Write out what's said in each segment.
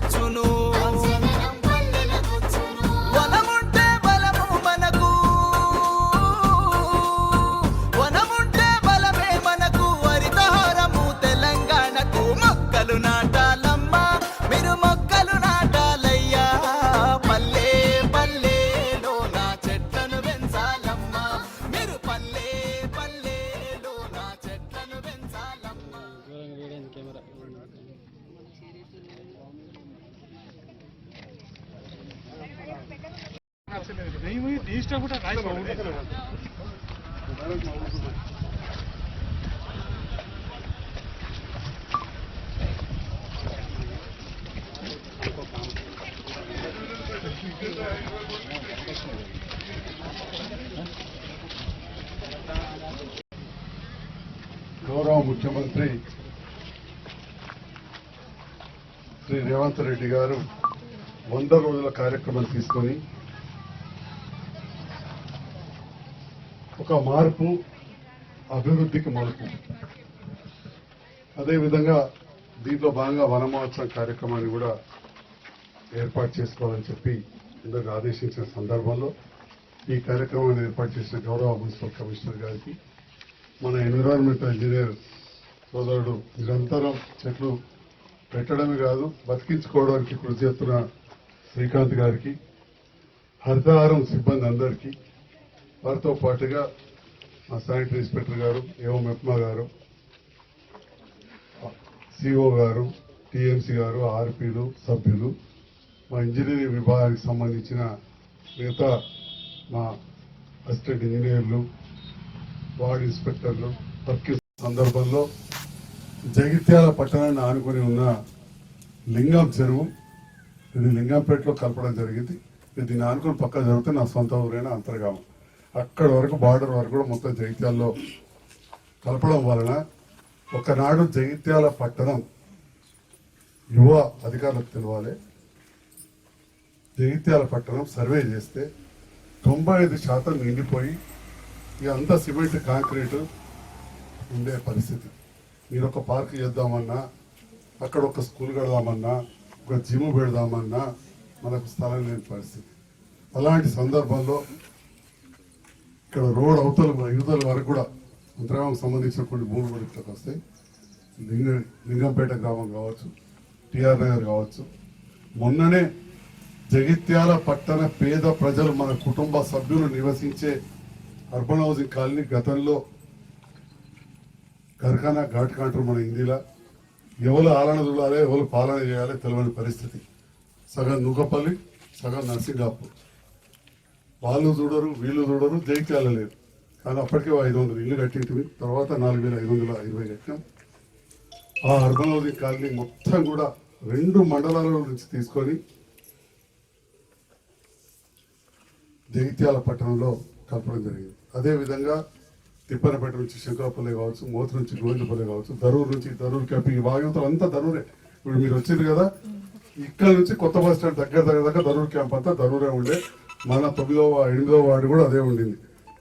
to know. మేము ఇష్టం కూడా రాసుకోండి గౌరవ ముఖ్యమంత్రి శ్రీ రేవంత్ రెడ్డి గారు వంద రోజుల కార్యక్రమం తీసుకొని ఒక మార్పు అభివృద్ధికి మలుపు అదేవిధంగా దీంట్లో భాగంగా వన మహోత్సవం కార్యక్రమాన్ని కూడా ఏర్పాటు చేసుకోవాలని చెప్పి ఇందుకు ఆదేశించిన సందర్భంలో ఈ కార్యక్రమాన్ని ఏర్పాటు చేసిన గౌరవ మున్సిపల్ కమిషనర్ గారికి మన ఎన్విరాన్మెంటల్ ఇంజనీర్ సోదరుడు నిరంతరం చెట్లు పెట్టడమే కాదు బతికించుకోవడానికి కృషి చేస్తున్న శ్రీకాంత్ గారికి హరితహారం సిబ్బంది అందరికీ వారితో పాటుగా మా శానిటరీ ఇన్స్పెక్టర్ గారు ఏఓ మెప్మా గారు సిఓ గారు టీఎంసీ గారు ఆర్పీలు సభ్యులు మా ఇంజనీరింగ్ విభాగానికి సంబంధించిన మిగతా మా అసిస్టెంట్ ఇంజనీర్లు వార్డ్ ఇన్స్పెక్టర్లు వర్క్ సందర్భంలో జగిత్యాల పట్టణాన్ని ఆనుకొని ఉన్న లింగం చెరువు ఇది లింగంపేటలో కలపడం జరిగింది. ఇది దీన్ని ఆనుకొని పక్క జరిగితే నా సొంత ఊరైన అంతర్గామం. అక్కడ వరకు బార్డర్ వరకు కూడా మొత్తం జగిత్యాల్లో కలపడం వలన ఒకనాడు జగిత్యాల పట్టణం యువ అధికారులకు తెలవాలి. జగిత్యాల పట్టణం సర్వే చేస్తే తొంభై ఐదు శాతం నిండిపోయి ఇక అంతా సిమెంట్ కాంక్రీటు ఉండే పరిస్థితి. మీరు ఒక పార్క్ చేద్దామన్నా అక్కడ ఒక స్కూల్ కడదామన్నా ఒక జిమ్ పెడదామన్నా మనకు స్థలం లేని పరిస్థితి. అలాంటి సందర్భంలో ఇక్కడ రోడ్ అవతల యువతల వరకు కూడా అంతరానికి సంబంధించిన కొన్ని భూములు కూడా ఇక్కడికి వస్తాయి. లింగ లింగంపేట గ్రామం కావచ్చు టిఆర్ నగర్ కావచ్చు. మొన్ననే జగిత్యాల పట్టణ పేద ప్రజలు మన కుటుంబ సభ్యులు నివసించే అర్బన్ హౌసింగ్ కాలనీ గతంలో కర్ఖానా ఘాట్ కాంటారు మన ఇండియా ఎవరు ఆలన చూడాలి ఎవరు పాలన చేయాలి తెలియని పరిస్థితి. సగం నూకపల్లి సగం నర్సింగాపూర్. వాళ్ళు చూడరు వీళ్ళు చూడరు జైత్యాల లేదు. కానీ అప్పటికే ఐదు వందలు ఇల్లు కట్టింటివి. తర్వాత నాలుగు వేల ఐదు వందల ఇరవై కట్టాం. ఆ అర్బన్ హౌసింగ్ కాలనీ మొత్తం కూడా రెండు మండలాల నుంచి తీసుకొని జగిత్యాల పట్టణంలో కలపడం జరిగింది. అదేవిధంగా తిప్పనపేట నుంచి శంకరపల్లి కావచ్చు మోత నుంచి గోవిందపల్లి కావచ్చు ధరూర్ నుంచి ధరూర్ క్యాంప్ ఈ భాగంతో అంతా ధరూరే. ఇప్పుడు మీరు వచ్చింది కదా ఇక్కడ నుంచి కొత్త బస్ స్టాండ్ దగ్గర దగ్గర దగ్గర ధరూర్ క్యాంప్ అంతా ధరూరే ఉండే. మన తొమ్మిదో ఎనిమిదో వార్డు కూడా అదే ఉండింది.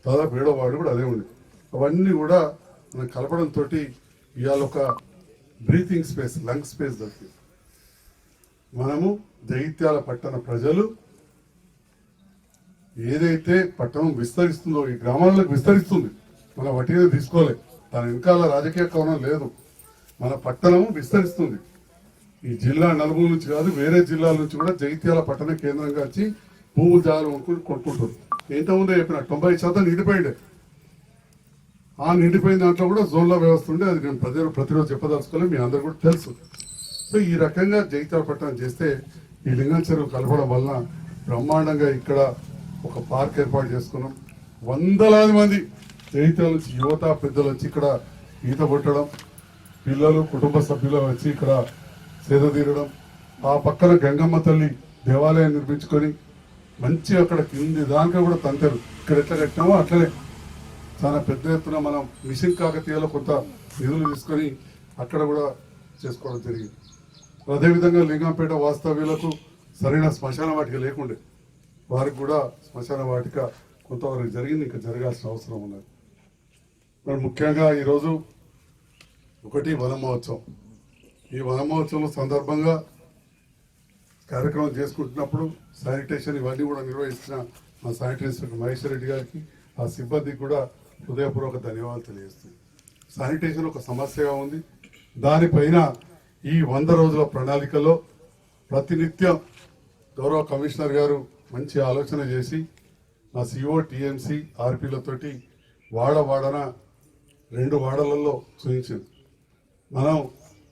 దాదాపు ఏడో వార్డు కూడా అదే ఉండింది. అవన్నీ కూడా మనం కలపడంతో ఇవాళ ఒక బ్రీతింగ్ స్పేస్ లంగ్ స్పేస్ దొరికింది. మనము దైత్యాల పట్టణ ప్రజలు ఏదైతే పట్టణం విస్తరిస్తుందో ఈ గ్రామాలకు విస్తరిస్తుంది మన వటిగా తీసుకోలే. దాని వెనకాల రాజకీయ కోణం లేదు. మన పట్టణము విస్తరిస్తుంది. ఈ జిల్లా నలుగురు నుంచి కాదు వేరే జిల్లాల నుంచి కూడా జగిత్యాల పట్టణ కేంద్రంగా వచ్చి భూములు జాగ్రత్త కొనుక్కొని కొనుక్కుంటారు ఉందో చెప్పిన తొంభై శాతం నిండిపోయిండే. ఆ నిండిపోయిన దాంట్లో కూడా జోన్ల వ్యవస్థ ఉండే. అది నేను ప్రతి ప్రతిరోజు చెప్పదలుచుకోలేదు. మీ అందరు కూడా తెలుసు. సో ఈ రకంగా జగిత్యాల పట్టణం చేస్తే ఈ లింగం చెరువు కలపడం వలన బ్రహ్మాండంగా ఇక్కడ ఒక పార్క్ ఏర్పాటు చేసుకున్నాం. వందలాది మంది జైతాల నుంచి యువత పెద్దలు వచ్చి ఇక్కడ ఈత కొట్టడం పిల్లలు కుటుంబ సభ్యులు వచ్చి ఇక్కడ సేద తీరడం ఆ పక్కన గంగమ్మ తల్లి దేవాలయం నిర్మించుకొని మంచి అక్కడ కింది దానికా కూడా తంతారు. ఇక్కడ ఎట్లా కట్టినామో అట్లనే. చాలా పెద్ద ఎత్తున మనం మిషన్ కాకతీయలో కొంత నిధులు తీసుకొని అక్కడ కూడా చేసుకోవడం జరిగింది. అదేవిధంగా లింగంపేట వాస్తవ్యులకు సరైన శ్మశాన వాటిక లేకుండే. వారికి కూడా శ్మశాన వాటిక కొంతవరకు జరిగింది ఇంకా జరగాల్సిన అవసరం ఉన్నది. మరి ముఖ్యంగా ఈరోజు ఒకటి వన మహోత్సవం ఈ వన మహోత్సవం సందర్భంగా కార్యక్రమం చేసుకుంటున్నప్పుడు శానిటేషన్ ఇవన్నీ కూడా నిర్వహించిన మా శానిటైజర్ మహేశ్వర్ రెడ్డి గారికి ఆ సిబ్బందికి కూడా హృదయపూర్వక ధన్యవాదాలు తెలియజేస్తుంది శానిటేషన్ ఒక సమస్యగా ఉంది. దానిపైన ఈ వంద రోజుల ప్రణాళికలో ప్రతినిత్యం గౌరవ కమిషనర్ గారు మంచి ఆలోచన చేసి నా సిఓ టీఎంసీ ఆర్పీలతోటి వాడ వాడన రెండు వాడలలో చూపించింది. మనం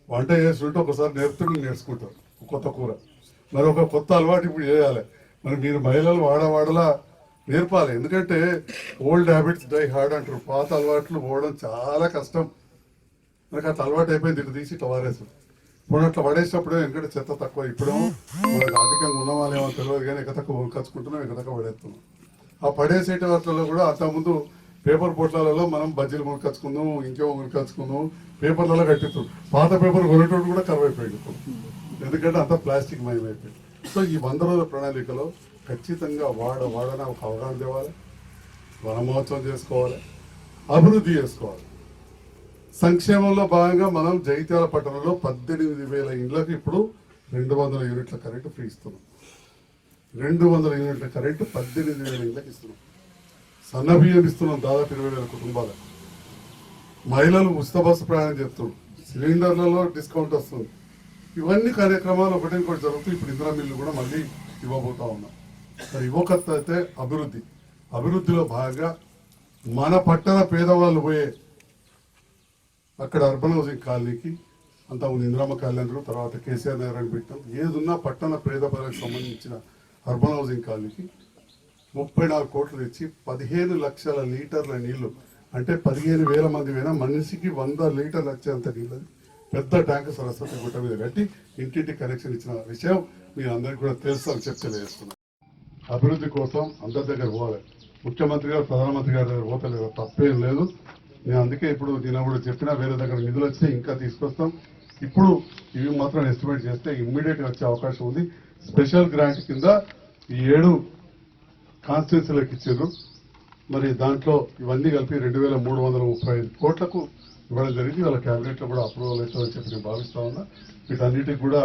వంట చేస్తుంటే ఒకసారి నేర్పుతుంటే నేర్చుకుంటాం కొత్త కూర. మరి ఒక కొత్త అలవాటు ఇప్పుడు చేయాలి. మరి మీరు మహిళలు వాడవాడలా నేర్పాలి. ఎందుకంటే ఓల్డ్ హ్యాబిట్స్ డై హార్డ్ అంటారు. పాత అలవాట్లు పోవడం చాలా కష్టం. నాకు అట్లా అలవాటు అయిపోయింది ఇటు తీసి ఇట్లా వారేసు. ఇప్పుడు అట్లా పడేసినప్పుడు ఎందుకంటే చెత్త తక్కువ. ఇప్పుడు మనకు అధికంగా ఉన్నవాళ్ళేమో తెలియదు కానీ ఎక్క తక్కువ కచ్చుకుంటున్నాం ఎక్క పడేస్తున్నాం ఆ పడేసేట వాటిలో కూడా అంతకుముందు పేపర్ పొట్లాలలో మనం బజ్జీలు మునకచ్చుకుందాం ఇంకేమో మునకచ్చుకుందాం పేపర్లలో కట్టిస్తాం. పాత పేపర్ కొనేటోడు కూడా కరువు అయిపోయింది ఇప్పుడు ఎందుకంటే అంత ప్లాస్టిక్ మయమైపోయింది సో ఈ వంద రోజుల ప్రణాళికలో ఖచ్చితంగా వాడ వాడన ఒక అవగాహన తేవాలి. వనమహోత్సవం చేసుకోవాలి. అభివృద్ధి చేసుకోవాలి. సంక్షేమంలో భాగంగా మనం జైత్యాల పట్టణంలో పద్దెనిమిది వేల ఇండ్లకు ఇప్పుడు రెండు వందల యూనిట్ల కరెంటు ఫ్రీ ఇస్తున్నాం. రెండు వందల యూనిట్ల కరెంటు పద్దెనిమిది వేల ఇండ్లకు ఇస్తున్నాం. సన్నబియ్యం ఇస్తున్నాం దాదాపు ఇరవై వేల కుటుంబాలకు. మహిళలు ఉచిత బస్సు ప్రయాణం చేస్తున్నాం సిలిండర్లలో డిస్కౌంట్ వస్తుంది. ఇవన్నీ కార్యక్రమాలు ఒకటి ఇంకోటి జరుగుతూ ఇప్పుడు ఇందిరా మిల్లు కూడా మళ్ళీ ఇవ్వబోతా ఉన్నాం. మరి ఇవ్వకత్త అయితే అభివృద్ధి. అభివృద్ధిలో భాగంగా మన పట్టణ పేదవాళ్ళు పోయే అక్కడ అర్బన్ హౌసింగ్ కాలనీకి అంతా ఉంది ఇందిరమ్మ కాలనీ తర్వాత కేసీఆర్ నగర్ అని పెట్టాం. ఏదున్నా పట్టణ పేద ప్రజలకు సంబంధించిన అర్బన్ హౌసింగ్ కాలనీకి ముప్పై నాలుగు కోట్లు తెచ్చి పదిహేను లక్షల లీటర్ల నీళ్ళు అంటే పదిహేను వేల మంది అయినా మనిషికి వంద లీటర్లు వచ్చేంత నీళ్ళు పెద్ద ట్యాంక్ సరస్వతి గుట్ట మీద కట్టి ఇంటింటి కనెక్షన్ ఇచ్చిన విషయం మీ అందరికి కూడా తెలుసు అని చెప్పి తెలియజేస్తున్నాను. అభివృద్ధి కోసం అందరి దగ్గర పోవాలి. ముఖ్యమంత్రి గారు ప్రధానమంత్రి గారి దగ్గర పోతలేదు తప్పేం లేదు. నేను అందుకే ఇప్పుడు నేను కూడా చెప్పినా వేరే దగ్గర నిధులు వచ్చి ఇంకా తీసుకొస్తాం. ఇప్పుడు ఇవి మాత్రం ఎస్టిమేట్ చేస్తే ఇమ్మీడియట్గా వచ్చే అవకాశం ఉంది. స్పెషల్ గ్రాంట్ కింద ఈ ఏడు కాన్స్టిట్యూన్సీలకు ఇచ్చారు మరి దాంట్లో ఇవన్నీ కలిపి రెండు వేల మూడు వందల ముప్పై ఐదు కోట్లకు ఇవాళ జరిగింది. వాళ్ళ క్యాబినెట్లో కూడా అప్రూవల్ అవుతుందని చెప్పి నేను భావిస్తా ఉన్నా. వీటన్నిటికి కూడా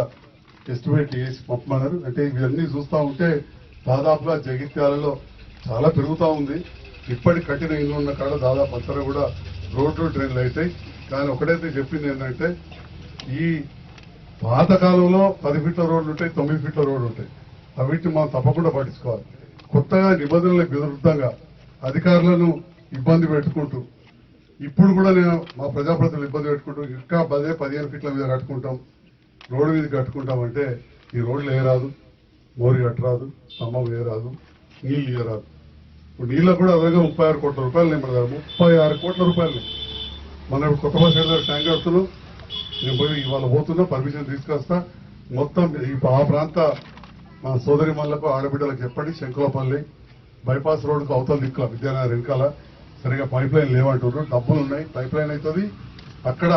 ఎస్టిమేట్ చేసి పంపమన్నారు. అంటే ఇవన్నీ చూస్తూ ఉంటే దాదాపుగా జగిత్యాలలో చాలా పెరుగుతూ ఉంది. ఇప్పటి కఠిన ఇల్లు ఉన్న కాడ దాదాపు అంతా కూడా రోడ్లు ట్రైన్లు అవుతాయి. కానీ ఒకటైతే చెప్పింది ఏంటంటే ఈ పాతకాలంలో పది ఫీట్ల రోడ్లు ఉంటాయి తొమ్మిది ఫీట్ల రోడ్లు ఉంటాయి. అవిటిని మనం తప్పకుండా పట్టించుకోవాలి కొత్తగా నిబంధనలకు విరుద్ధంగా అధికారులను ఇబ్బంది పెట్టుకుంటూ ఇప్పుడు కూడా నేను మా ప్రజాప్రతినిధులు ఇబ్బంది పెట్టుకుంటూ ఇంకా పదే పదిహేను ఫీట్ల మీద కట్టుకుంటాం రోడ్డు మీద కట్టుకుంటాం అంటే ఈ రోడ్లు వేయరాదు మోరి కట్టరాదు స్తంభం వేయరాదు నీళ్ళు వేయరాదు ఇప్పుడు నీళ్ళకు కూడా అదనంగా ముప్పై ఆరు కోట్ల రూపాయలు నేను ముప్పై ఆరు కోట్ల రూపాయలు. మన కొత్త బస్ ట్యాంక్ వస్తున్నాం నేను పోయి ఇవాళ పోతున్నా పర్మిషన్ తీసుకొస్తా. మొత్తం ఆ ప్రాంత మా సోదరి మళ్ళకు ఆడబిడ్డలకు చెప్పండి శంకులపల్లి బైపాస్ రోడ్డుకు అవతల దిక్కుల విద్యానగర్ వెనకాల సరిగా పైప్ లైన్ లేవంటున్నారు డబ్బులు ఉన్నాయి పైప్ లైన్ అవుతుంది అక్కడ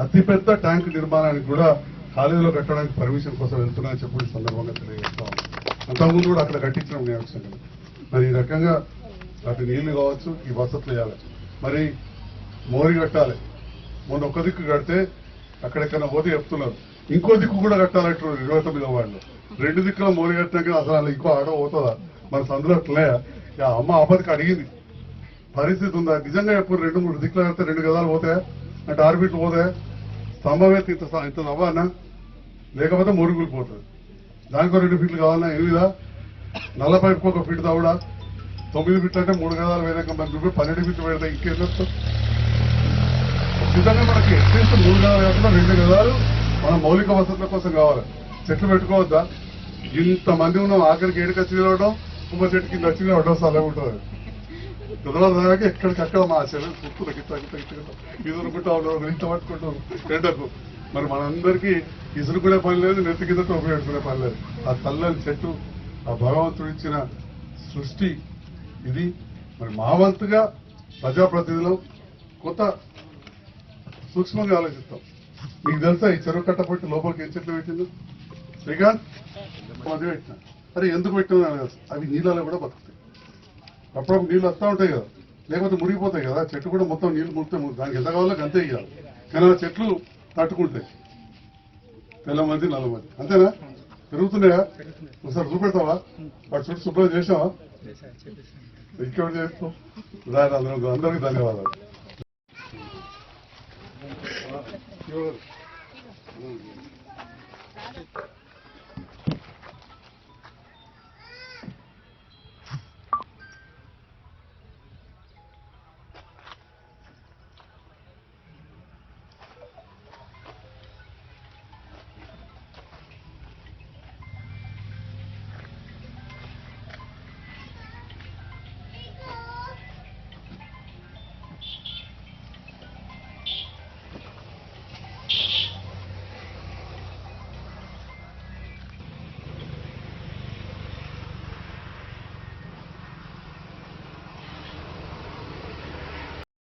అతిపెద్ద ట్యాంక్ నిర్మాణానికి కూడా కాలేజీలో కట్టడానికి పర్మిషన్ కోసం వెళ్తున్నా చెప్పి సందర్భంగా తెలియజేస్తాం అంతకుముందు కూడా అక్కడ కట్టించడం నేను మరి ఈ రకంగా అటు నీళ్ళు కావచ్చు ఈ వసతులు వేయాలి. మరి మోరి కట్టాలి. మొన్న ఒక దిక్కు కడితే అక్కడెక్కడ పోతే చెప్తున్నారు. ఇంకో దిక్కు కూడా కట్టాలంటారు ఇరవై తొమ్మిదో వాళ్ళు రెండు దిక్కుల మోరి కట్టినాక అసలు ఇంకో ఆడ పోతుందా? మన సందులో అట్లే ఇక అమ్మ ఆపదికి అడిగింది. పరిస్థితి ఉందా? నిజంగా ఎప్పుడు రెండు మూడు దిక్కులు కడితే రెండు గదాలు పోతాయా? అంటే ఆర్బిట్లు పోతాయా? స్తంభం ఇంత ఇంత నవ్వానా లేకపోతే మురుగులు పోతుంది దానికో రెండు ఫీట్లు కావాలన్నా ఎనిమిదా? నల్ల పైపుకి ఒక ఫీట్ తవ్వడా తొమ్మిది ఫీట్లు అంటే మూడు గదాలు వేరే మనకి పన్నెండు ఫీట్లు పెడతా ఇంకేం చెప్తాం నిజంగా మనకి అట్లీస్ట్ మూడు గదాలు కాకుండా రెండు గదాలు మన మౌలిక వసతుల కోసం కావాలి. చెట్లు పెట్టుకోవద్దా? ఇంతమంది ఉన్నాం ఆఖరికి ఏడుకి వచ్చి నిలవడం కుంభ చెట్టు కింద వచ్చి నిలవడం సలహా ఉంటుంది. కుదరదాకా ఎక్కడికక్కడ మా చెల్లెలు చుట్టూ గిట్ట గిట్ట గిట్ట గిట్ట. ఉండవు ఇంత పట్టుకుంటాం ఎండకు మరి మనందరికీ ఇసురుకునే పని లేదు నెత్తి కింద టోపీ పెట్టుకునే పని లేదు. ఆ తల్లని చెట్టు ఆ భగవంతుడు ఇచ్చిన సృష్టి ఇది. మరి మా వంతుగా ప్రజాప్రతినిధులు కొత్త సూక్ష్మంగా ఆలోచిస్తాం. మీకు తెలుసా ఈ చెరువు కట్టపట్టి లోపలికి ఏం చెట్లు పెట్టింది శ్రీకాంత్ మధ్య పెట్టిన. అరే ఎందుకు పెట్టిన అవి నీళ్ళలో కూడా బతుకుతాయి. అప్పుడప్పుడు నీళ్ళు వస్తూ ఉంటాయి కదా. లేకపోతే మురిగిపోతాయి కదా. చెట్టు కూడా మొత్తం నీళ్ళు మురితే దానికి ఎంత కావాలో అంతే ఇవ్వాలి కానీ ఆ చెట్లు తట్టుకుంటాయి. తెల్లమంది నల్లమంది. అంతేనా? పెరుగుతున్నాయా? ఒకసారి చూపెడతావా? వాటి చుట్టూ శుభ్రం చేసావా ఇక్కడ చేస్తాం అందరూ అందరికీ ధన్యవాదాలు. ఇవ్వరు.